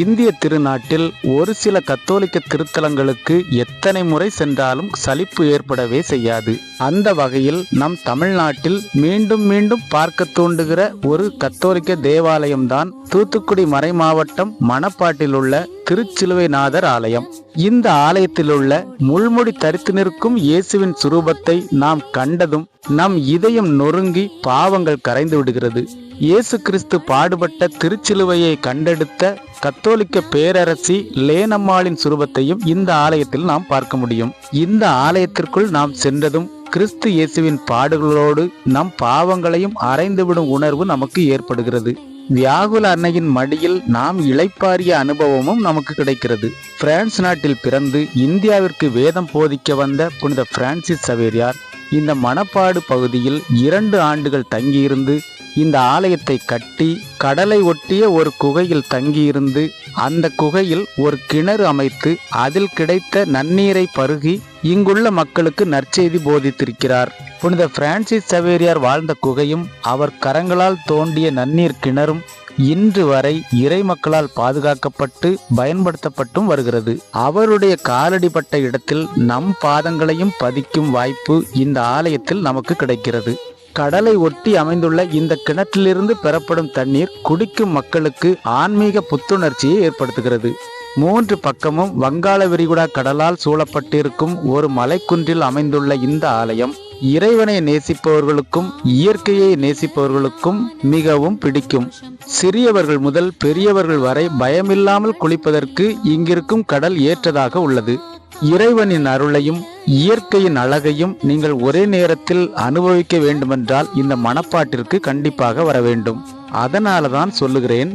இந்திய திருநாட்டில் ஒரு சில கத்தோலிக்க திருத்தலங்களுக்கு எத்தனை முறை சென்றாலும் சலிப்பு ஏற்படவே செய்யாது. அந்த வகையில் நம் தமிழ்நாட்டில் மீண்டும் மீண்டும் பார்க்க தூண்டுகிற ஒரு கத்தோலிக்க தேவாலயம்தான் தூத்துக்குடி மறைமாவட்டம் மணப்பாட்டில் உள்ள திருச்சிலுவைநாதர் ஆலயம். இந்த ஆலயத்திலுள்ள முள்முடி தரித்து நிற்கும் இயேசுவின் சுரூபத்தை நாம் கண்டதும் நம் இதயம் நொறுங்கி பாவங்கள் கரைந்து விடுகிறது. இயேசு கிறிஸ்து பாடுபட்ட திருச்சிலுவையை கண்டெடுத்த கத்தோலிக்க பேரரசி லேனம்மாளின் சுரூபத்தையும் இந்த ஆலயத்தில் நாம் பார்க்க முடியும். இந்த ஆலயத்திற்குள் நாம் சென்றதும் கிறிஸ்து இயேசுவின் பாடுகளோடு நம் பாவங்களையும் அறைந்துவிடும் உணர்வு நமக்கு ஏற்படுகிறது. வியாகுல அன்னையின் மடியில் நாம் இளைப்பாரிய அனுபவமும் நமக்கு கிடைக்கிறது. பிரான்ஸ் நாட்டில் பிறந்து இந்தியாவிற்கு வேதம் போதிக்க வந்த புனித பிரான்சிஸ் சவேரியார் இந்த மணப்பாடு பகுதியில் இரண்டு ஆண்டுகள் தங்கியிருந்து இந்த ஆலயத்தை கட்டி கடலை ஒட்டிய ஒரு குகையில் தங்கியிருந்து அந்த குகையில் ஒரு கிணறு அமைத்து அதில் கிடைத்த நன்னீரை பருகி இங்குள்ள மக்களுக்கு நற்செய்தி போதித்திருக்கிறார். புனித பிரான்சிஸ் சவேரியார் வாழ்ந்த குகையும் அவர் கரங்களால் தோண்டிய நன்னீர் கிணறும் இன்று வரை இறை மக்களால் பாதுகாக்கப்பட்டு பயன்படுத்தப்பட்டும் வருகிறது. அவருடைய காலடிப்பட்ட இடத்தில் நம் பாதங்களையும் பதிக்கும் வாய்ப்பு இந்த ஆலயத்தில் நமக்கு கிடைக்கிறது. கடலை ஒட்டி அமைந்துள்ள இந்த கிணற்றிலிருந்து பெறப்படும் தண்ணீர் குடிக்கும் மக்களுக்கு ஆன்மீக புத்துணர்ச்சியை ஏற்படுத்துகிறது. மூன்று பக்கமும் வங்காள விரிகுடா கடலால் சூழப்பட்டிருக்கும் ஒரு மலைக்குன்றில் அமைந்துள்ள இந்த ஆலயம் இறைவனை நேசிப்பவர்களுக்கும் இயற்கையை நேசிப்பவர்களுக்கும் மிகவும் பிடிக்கும். சிறியவர்கள் முதல் பெரியவர்கள் வரை பயமில்லாமல் குளிப்பதற்கு இங்கிருக்கும் கடல் ஏற்றதாக உள்ளது. இறைவனின் அருளையும் இயற்கையின் அழகையும் நீங்கள் ஒரே நேரத்தில் அனுபவிக்க வேண்டுமென்றால் இந்த மனப்பாட்டிற்கு கண்டிப்பாக வர வேண்டும். அதனால தான் சொல்லுகிறேன்